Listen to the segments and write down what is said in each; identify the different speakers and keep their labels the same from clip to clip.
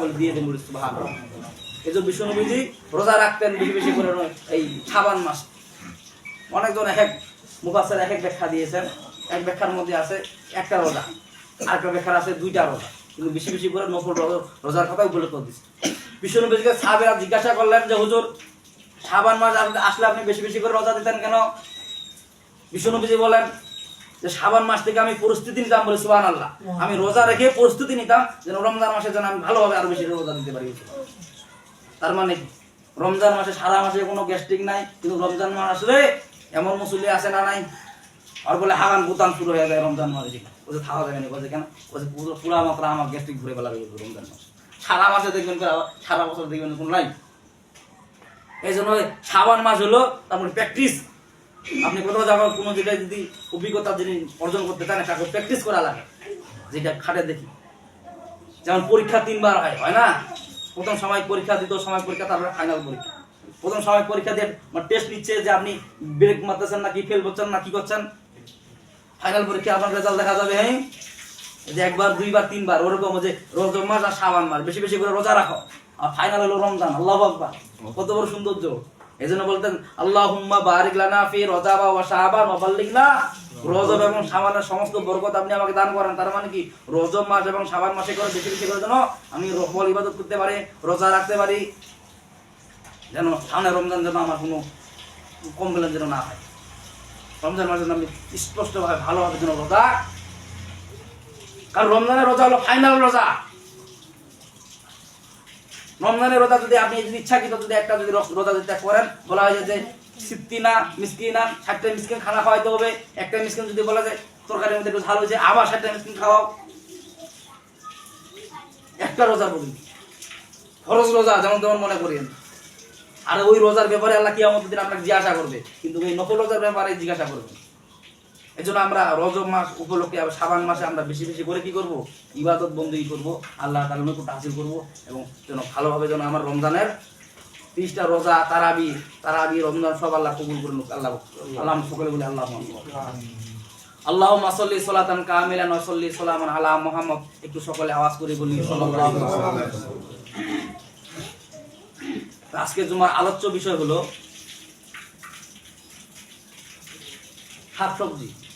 Speaker 1: দিয়ে দেন এই যে রোজা রাখতেন বেশি বেশি করে এই মাস। অনেকজন এক এক এক এক ব্যাখ্যা দিয়েছেন, এক ব্যাখ্যার মধ্যে আছে একটা রোজা, আরেকটা আছে দুইটা রোজা। কিন্তু বেশি বেশি করে নফল রোজা- রোজার কথা উল্লেখ করে দিচ্ছে বিষ্ণুনবীজিকে সাহাবেরা জিজ্ঞাসা করলেন যে, হুজুর সাবান মাস আসলে- আপনি বেশি বেশি করে রোজা দিতেন কেন? বিষ্ণুনবীজি বলেন যে সাবান মাস থেকে আমি প্রস্তুতি নিতাম বলে সুবান আল্লাহ আমি রোজা রেখে প্রস্তুতি নিতাম যেন রমজান মাসে যেন আমি ভালোভাবে আরও বেশি রোজা দিতে পারি। তার মানে রমজান মাসে সারা মাসে কোনো গ্যাস্ট্রিক নাই কিন্তু রমজান মাস আসলে এমন মুসল্লি আছে না নাই। আর বলে হাগান বুতান শুরু হয়ে যায় রমজান মাসে। ওদের খাওয়া যাবে না বলছে কেন? বলছে পুরো পুরা মাত্রা আমার গ্যাস্ট্রিক ঘুরে বেলা রমজান মাস। সারা মাসে দেখবেন সারা বছর দেখবেন কোনো নাই। এই জন্য সাবান মাস হলো তারপরে প্র্যাকটিস আপনি কোথাও যাবেন কোনো জায়গায় যদি অভিজ্ঞতা যিনি অর্জন করতে চান তাকে প্র্যাকটিস করা লাগে, যেটা খাটে দেখি। যেমন পরীক্ষা তিনবার হয় হয় না? প্রথম সময় পরীক্ষা, দ্বিতীয় সময় পরীক্ষা, তারপরে ফাইনাল পরীক্ষা। প্রথম সময় পরীক্ষা দিয়ে টেস্ট নিচ্ছে যে আপনি ব্রেক মারতেছেন না কি ফেল করছেন না কি করছেন? ফাইনাল পরীক্ষা, আপনার রেজাল্ট দেখা যাবে হ্যাঁ? যে একবার, দুইবার, তিনবার, ওরকম যে রোজা মাস আর সাবান মাস। বেশি বেশি করে রোজা রাখো। আর ফাইনাল হলো রমজান, আল্লাহ আকবার। কত বড় সৌন্দর্য। এই জন্য বলতেন আল্লাহ হুম্মা বারিক লানা ফি রজাবা ওয়া শাবান ওয়া বাল্লিগনা। রজব এবং শাবানের সমস্ত বরকত আপনি আমাকে দান করেন। তার মানে কি? রজব মাস এবং শাবান মাসে করে বেশি বেশি করে যেন আমি রফল ইবাদত করতে পারি, রোজা রাখতে পারি, যেন সামনে রমজান যেন আমার কোনো কমপ্লেন যেন না হয়। রমজান মাসে আমি স্পষ্টভাবে ভালোভাবে যেন রোজা কারণ রমজানের রোজা হলো ফাইনাল রোজা। রমজানের রোজা যদি আপনি যদি ইচ্ছাকৃত যদি একটা যদি রোজা যদি করেন, বলা হয় যে সিত্তিনা মিসকিনা ষাটটা মিসকিন খানা খাওয়াইতে হবে, একটা মিসকিন যদি বলা যায় তরকারির মধ্যে একটু ঝাল হয়েছে, আবার ষাটটা মিসকিন খাওয়াও। একটা রোজা বলি ফরজ রোজা, যেমন তেমন মনে করেন আর ওই রোজার ব্যাপারে আল্লাহ কি আমাদের দিন আপনাকে জিজ্ঞাসা করবে, কিন্তু ওই নকল রোজার ব্যাপারে জিজ্ঞাসা করবে এই জন্য আমরা রজব মাস উপলক্ষে আবার সাবান মাসে আমরা বেশি বেশি করে কি করব? ইবাদত বন্দী করব, আল্লাহ তাআলা নতুন হাসিল করব এবং যেন ভালোভাবে যেন আমার রমজানের তিরিশটা রোজা, তারাবি তারাবি, রমজান সব আল্লাহ কবুল করুন আল্লাহ আল্লাহ সকলে বলে আল্লাহ আল্লাহ মাসল্লি সোলাতান কামিলান ওয়াসল্লি সোলামান আলা মুহাম্মদ। একটু সকলে আওয়াজ করে বলি। আজকে জুমার আলোচ্য বিষয় হলো শাকসবজি মানে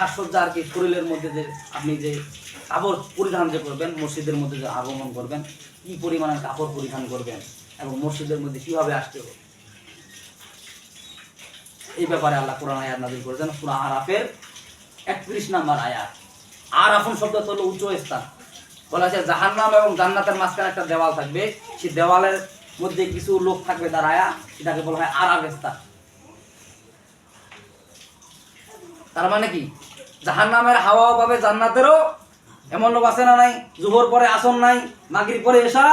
Speaker 1: শাকসবজি আর কি শরীরের মধ্যে যে আপনি যে কাপড় পরিধান যে করবেন, মসজিদের মধ্যে যে আগমন করবেন, কি পরিমাণে কাপড় পরিধান করবেন এবং মসজিদের মধ্যে কীভাবে আসতে হবে, এই ব্যাপারে আল্লাহ কোরআন আয়াত নাজিল করেছেন, সূরা আরাফের একত্রিশ নাম্বার আয়াত। আরাফুন শব্দ হলো উচ্চ স্থান। বলা আছে, জাহান্নাম এবং জান্নাতের মাঝখানে একটা দেওয়াল থাকবে। সেই দেওয়ালের মধ্যে কিছু লোক থাকবে দাঁড়ায়া সেটাকে বলা হয় আরাফ স্থান। তার মানে কি? জাহান্নামের হাওয়াও পাবে জান্নাতেরও এমন লোক আছে না নাই? জোহর পরে আসন নাই, মাগরিব পরে এসা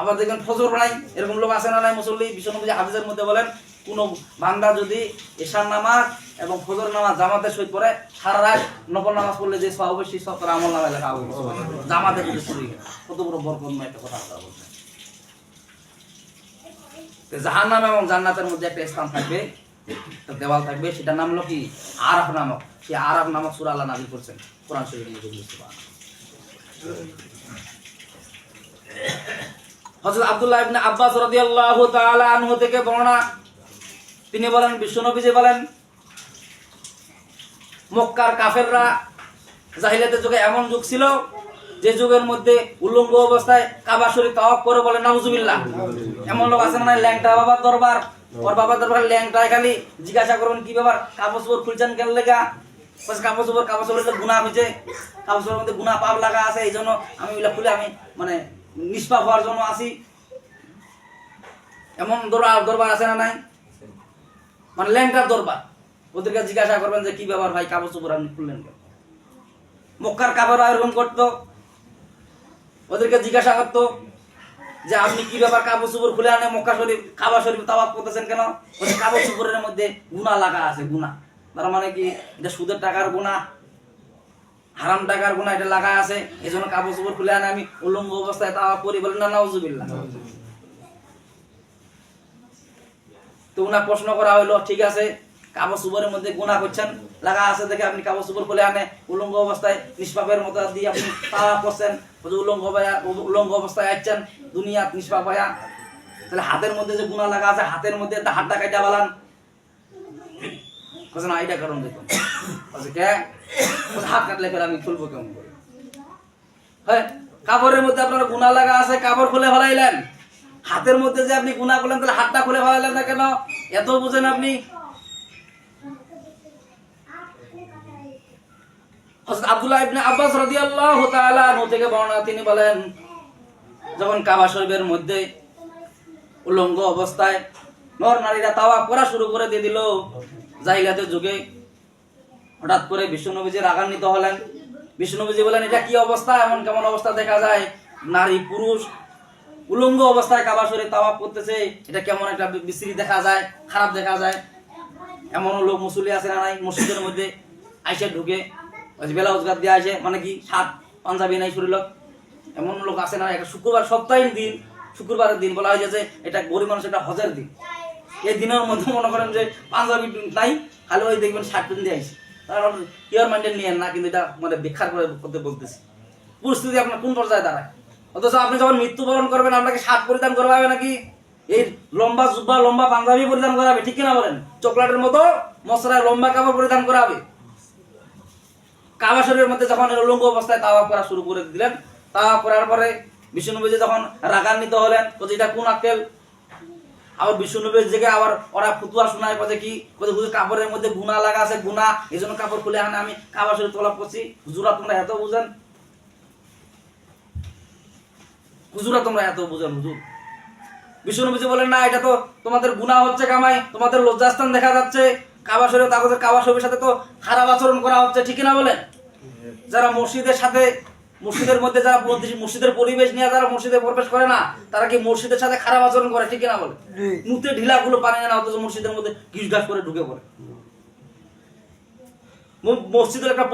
Speaker 1: আবার দেখবেন ফজর নাই, এরকম লোক আছে না নাই মুসল্লি? বিশ্বনবী হাফিজের মধ্যে বলেন, কোন বান্দা যদি এশার নামাজ এবং ফজর নামাজ জামাতের সহিত পড়ে, সারা রাত নকল নামাজ পড়লে যে সব অবশ্যই সব তার আমল নামে লেখা জামাতে কত বড় বরকতময় একটা কথা আপনারা বলছেন। জাহান্নাম এবং জান্নাতের মধ্যে একটা স্থান থাকবে। একটা দেওয়াল থাকবে, সেটার নাম হলো কি? আরাফ নামক। সেই আরাফ নামক সুরা আল্লাহ নাজিল করছেন। কোরআন শরীফের মধ্যে হযরত আব্দুল্লাহ ইবনে আব্বাস রাদিয়াল্লাহু তাআলা আনহু থেকে বর্ণনা। তিনি বলেন, বিশ্বনবী যে বলেন, মক্কার কাফেররা জাহিলিয়াতের যুগে এমন যুগ ছিল যে যুগের মধ্যে উলঙ্গ অবস্থায় কাবা শরীফ তাওয়াফ করে বলে, নাউজুবিল্লাহ। এমন লোক আছে না, ল্যাংটা বাবার দরবার। ওর বাবার দরবার ল্যাংটায় খালি জিজ্ঞাসা করবেন, কি ব্যাপার কাপড় চোপড় খুলছেন কেন লেগা? কাপড় চোপড় কাপড় চোপড়ের গুণা হয়েছে। কাপড় চোপড়ের মধ্যে গুণা পাপ লাগা আছে, এই জন্য আমি ওইগুলা খুলে আমি মানে নিষ্পাপ হওয়ার জন্য আসি এমন দরবার দরবার আছে না নাই? মানে ল্যাংটার দরবার। ওদেরকে জিজ্ঞাসা করবেন যে, কি ব্যাপার ভাই কাপড় চোপড় আপনি খুললেন কেন? মক্কার কাপড় এরকম করতো। ওদেরকে জিজ্ঞাসা করতো যে আপনি কি ব্যাপার কাপড় চোপড় খুলে আনে মক্কা শরীফ, কাবা শরীফ তাওয়াত করতেছেন কেন? বলছে, কাপড় চোপড়ের মধ্যে গুণা লাগা আছে, গুণা। তার মানে কি, এটা সুদের টাকার গুণা, হারাম টাকার গুণা এটা লাগা আছে এই জন্য কাপড় চোপড় খুলে আনে আমি উলঙ্গ অবস্থায় তাওয়া করি বলেন না, নাউজুবিল্লাহ। তো উনার প্রশ্ন করা হইল, ঠিক আছে কাগজ সুবরের মধ্যে গুণা করছেন, লাগা আছে দেখে আপনি কাগজ সুবর খুলে আনে, উলঙ্গ অবস্থায় নিষ্পাপের মতো দিয়ে আপনি তাওয়া করছেন উলঙ্গ উলঙ্গ অবস্থায় আসছেন, দুনিয়া নিষ্পাপ ভাইয়া তাহলে হাতের মধ্যে যে গুণা লাগা আছে, হাতের মধ্যে একটা হাতটা কাটা বালান। না এটা কারণ দেখুন কে? হাত কাটলে ফের আমি খুলবো কেমন করে? হ্যাঁ কাপড়ের মধ্যে আপনার গুণা লাগা আছে, কাপড় খুলে ফেলাইলেন। হাতের মধ্যে যে আপনি গুণা করলেন, তাহলে হাতটা খুলে ফেলাইলেন না কেন? এত বুঝেন আপনি আব্দুল্লাহ ইবনে আব্বাস রাদিয়াল্লাহু তাআলা থেকে বর্ণনা তিনি বলেন, যখন কাবা শরীফের মধ্যে উলঙ্গ অবস্থায় নর নারীরা তাওয়াফ করা শুরু করে দিয়ে দিল, জাহিলাতের যুগে হঠাৎ করে বিষ্ণুনবীজি রাগান্বিত হলেন। বিষ্ণুনবীজি বলেন, এটা কি অবস্থা? এমন কেমন অবস্থা দেখা যায়? নারী, পুরুষ উলঙ্গ অবস্থায় কাবা শরীফ তাওয়াফ করতেছে, এটা কেমন একটা বিশ্রী দেখা যায়, খারাপ দেখা যায়? এমন লোক মুসলি আছে না নাই? মসজিদের মধ্যে আইসে ঢুকে বেলা উজগার দিয়ে আসে মানে কি সাত পাঞ্জাবি নাই শরীর এমন লোক আছে না, একটা শুক্রবার সপ্তাহের দিন, শুক্রবারের দিন বলা হয়েছে এটা গরিব মানুষ একটা হজের দিন। এই দিনের মধ্যে মনে করেন যে পাঞ্জাবি নাই, খালি ওই দেখবেন শার্ট প্যান্ট দিয়ে আসে কারণ ইয়ার মাইন্ডেড নিয়েন না, কিন্তু এটা মানে বিখ্যাত করে করতে বলতেছি। পরিস্থিতি আপনার কোন পর্যায়ে দাঁড়ায়? অথচ আপনি যখন মৃত্যুবরণ করবেন, আপনাকে শার্ট পরিধান করা হবে নাকি? এই লম্বা জুব্বা, লম্বা পাঞ্জাবি পরিধান করা হবে, ঠিক কিনা বলেন? চকলেটের মতো মশলায় লম্বা কাপড় পরিধান করা হবে। কাবা শরীরের মধ্যে যখন উলঙ্গ অবস্থায় তাওয়া করা শুরু করে দিলেন তাওয়া করার পরে বিষ্ণুনবী যখন রাগান্বিত হলেন বলছে এটা কোন আক্কেল? আবার বিষ্ণুনবীর জেগে আবার ওরা ফুতুয়া শোনায় বলছে কি? বলছে হুজুর কাপড়ের মধ্যে গুণা লাগা আছে গুণা এই জন্য কাপড় খুলে আনে, আমি কাবা শরীর তলব করছি। হুজুরা তোমরা এত বুঝেন? হুজুরা তোমরা এত বুঝেন, হুজুর? বিষ্ণুনবীজি বলেন, না, এটা তো তোমাদের গুণা হচ্ছে কামাই, তোমাদের লজ্জাস্থান দেখা যাচ্ছে। কাবা শরীফ তাদের কাবা শরীফের সাথে তো খারাপ আচরণ করা হচ্ছে ঠিক না বলেন? যারা মসজিদের সাথে মসজিদের মধ্যে যারা মসজিদ- মসজিদের পরিবেশ নিয়ে যারা মসজিদে প্রবেশ করে না তারা কি মসজিদের সাথে খারাপ আচরণ করে ঠিক না বলে নুতে ঢিলা গুলো পানি না অথচ মসজিদের মধ্যে ঘিস ঘাস করে ঢুকে পড়ে। মসজিদের একটা